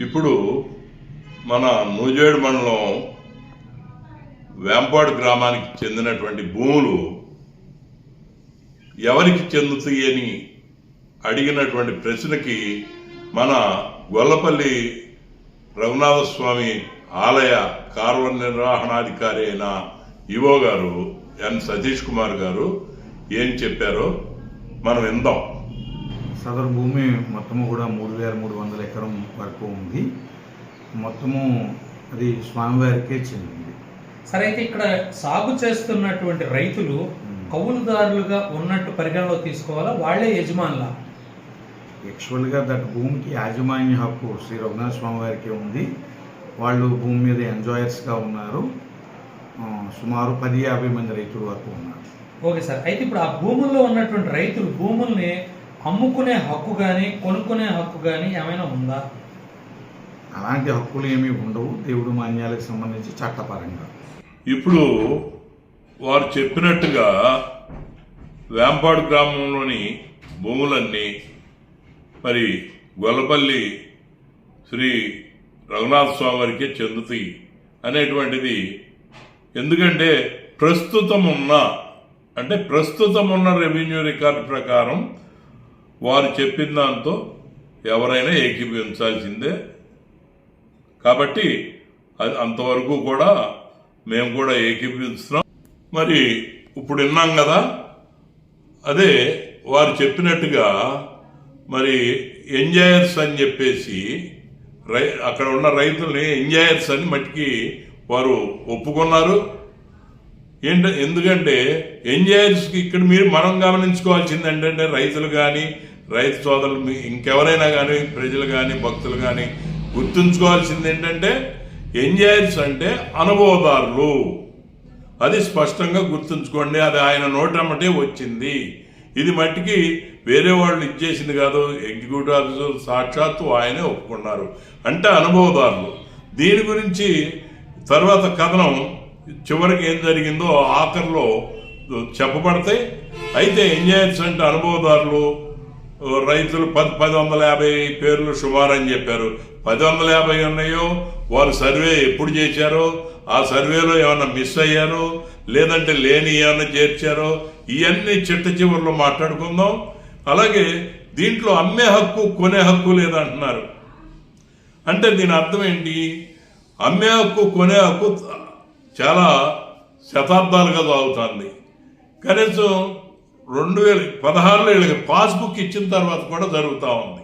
ఇప్పుడు మన నూజేడు మండలం వేంపాడు గ్రామానికి చెందినటువంటి భూములు ఎవరికి చెందుతాయి అని అడిగినటువంటి ప్రశ్నకి మన గొల్లపల్లి రఘునాథస్వామి స్వామి ఆలయ కార్యనిర్వహణాధికారి అయిన ఈవో గారు ఎన్ సతీష్ కుమార్ గారు ఏం చెప్పారో మనం విందాం. సదరు భూమి మొత్తము కూడా మూడు వేల మూడు వందల ఎకరం వరకు ఉంది. మొత్తము అది స్వామివారికే చెందింది. సరే అయితే ఇక్కడ సాగు చేస్తున్నటువంటి రైతులు కౌలుదారులుగా ఉన్నట్టు పరిగణలో తీసుకోవాలా? వాళ్ళే యజమానులా? యాక్చువల్గా దట్ భూమికి యాజమాన్య హక్కు శ్రీ రఘునాథ స్వామి వారికి ఉంది. వాళ్ళు భూమి మీద ఎంజాయర్స్గా ఉన్నారు. సుమారు పది యాభై మంది రైతుల వరకు ఉన్నారు. Okay sir. అయితే ఇప్పుడు ఆ భూముల్లో ఉన్నటువంటి రైతులు భూముల్ని అమ్ముకునే హక్కు కానీ కొనుక్కునే హక్కు కానీ ఏమైనా ఉందా? అలాంటి హక్కులు ఏమీ ఉండవు. దేవుడు మాన్యాలకు సంబంధించి చట్టపరంగా. ఇప్పుడు వారు చెప్పినట్టుగా వేంపాడు గ్రామంలోని భూములన్నీ మరి గొల్లపల్లి శ్రీ రఘునాథ స్వామి వారికే చెందుతాయి అనేటువంటిది. ఎందుకంటే ప్రస్తుతం ఉన్న అంటే ప్రస్తుతం ఉన్న రెవెన్యూ రికార్డు ప్రకారం వారు చెప్పిన దాంతో ఎవరైనా ఏకీభవించాల్సిందే. కాబట్టి అది అంతవరకు కూడా మేము కూడా ఏకీభవిస్తున్నాం. మరి ఇప్పుడు విన్నాం కదా అదే వారు చెప్పినట్టుగా మరి ఎంజాయర్స్ అని చెప్పేసి రై అక్కడ ఉన్న రైతుల్ని ఎంజాయర్స్ అని మట్టికి వారు ఒప్పుకున్నారు. ఏంట ఎందుకంటే ఎంజాయర్స్కి ఇక్కడ మీరు మనం గమనించుకోవాల్సింది ఏంటంటే రైతులు కానీ రైతు సోదరులు మీ- ఇంకెవరైనా కానీ ప్రజలు కానీ భక్తులు కానీ గుర్తుంచుకోవాల్సింది ఏంటంటే ఎంజాయర్స్ అంటే అనుభవదారులు అది స్పష్టంగా గుర్తుంచుకోండి అది ఆయన నోటమ్మటే వచ్చింది. ఇది మట్టికి వేరే వాళ్ళు ఇచ్చేసింది కాదు ఎగ్జిక్యూటివ్ ఆఫీసర్ సాక్షాత్తు ఆయనే ఒప్పుకున్నారు. అంటే అనుభవదారులు దీని గురించి తర్వాత కథనం చివరికి ఏం జరిగిందో ఆఖరిలో చెప్పబడతాయి. అయితే ఎంజాయర్స్ అంటే అనుభవదారులు రైతులు పది పది వందల యాభై పేర్లు సుమారు అని చెప్పారు. పది వందల యాభై ఉన్నాయో వారు సర్వే ఎప్పుడు చేశారో ఆ సర్వేలో ఏమైనా మిస్ అయ్యారో లేదంటే లేని ఏమైనా చేర్చారో ఇవన్నీ చిట్ట చివరిలో మాట్లాడుకుందాం. అలాగే దీంట్లో అమ్మే హక్కు కొనే హక్కు లేదంటున్నారు. అంటే దీని అర్థం ఏంటి? అమ్మే హక్కు కొనే హక్కు చాలా శతాబ్దాలుగా సాగుతుంది కనీసం రెండు వేల పదహారులో వీళ్ళకి పాస్బుక్ ఇచ్చిన తర్వాత కూడా జరుగుతూ ఉంది.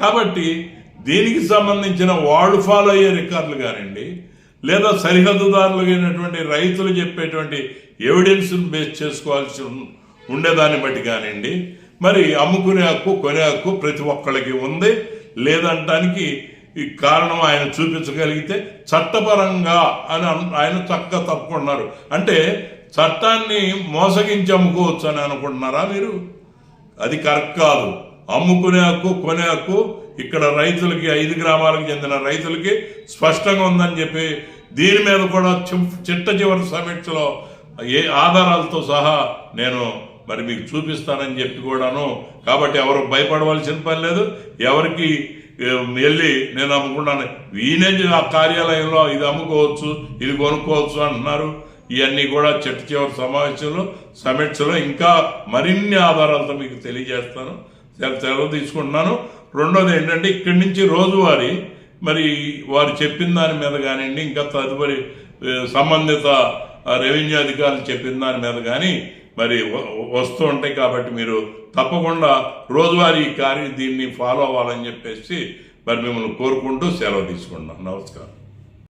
కాబట్టి దీనికి సంబంధించిన వాళ్ళు ఫాలో అయ్యే రికార్డులు కానివ్వండి లేదా సరిహద్దుదారులు అయినటువంటి రైతులు చెప్పేటువంటి ఎవిడెన్స్ను బేస్ చేసుకోవాల్సి ఉం- ఉండేదాన్ని బట్టి కానివ్వండి మరి అమ్ముకునే హక్కు కొనే హక్కు ప్రతి ఒక్కళ్ళకి ఉంది. లేదంటానికి ఈ కారణం ఆయన చూపించగలిగితే చట్టపరంగా అని ఆయన చక్కగా తప్పుకున్నారు. అంటే చట్టాన్ని మోసగించి అమ్ముకోవచ్చు అని అనుకుంటున్నారా మీరు? అది కరెక్ట్ కాదు. అమ్ముకునే హక్కు కొనే హక్కు ఇక్కడ రైతులకి ఐదు గ్రామాలకు చెందిన రైతులకి స్పష్టంగా ఉందని చెప్పి దీని మీద కూడా చి- చిట్ట చివరి సమీక్షలో ఏ ఆధారాలతో సహా నేను మరి మీకు చూపిస్తానని చెప్పి కూడాను కాబట్టి ఎవరు భయపడవలసిన పని లేదు. ఎవరికి వెళ్ళి నేను అమ్ముకున్నాను. ఈయనే ఆ కార్యాలయంలో ఇది అమ్ముకోవచ్చు ఇది కొనుక్కోవచ్చు అంటున్నారు. ఇవన్నీ కూడా చిట్ట చివరి సమావేశంలో సమీక్షలో ఇంకా మరిన్ని ఆధారాలతో మీకు తెలియజేస్తాను. సెలవు తీసుకుంటున్నాను. రెండోది ఏంటంటే ఇక్కడి నుంచి రోజువారీ మరి వారు చెప్పిన దాని మీద కానివ్వండి ఇంకా తదుపరి సంబంధిత రెవెన్యూ అధికారులు చెప్పిన దాని మీద కానీ మరి వస్తూ ఉంటాయి కాబట్టి మీరు తప్పకుండా రోజువారీ కార్యం దీన్ని ఫాలో అవ్వాలని చెప్పేసి మరి మిమ్మల్ని కోరుకుంటూ సెలవు తీసుకుంటున్నాం నమస్కారం.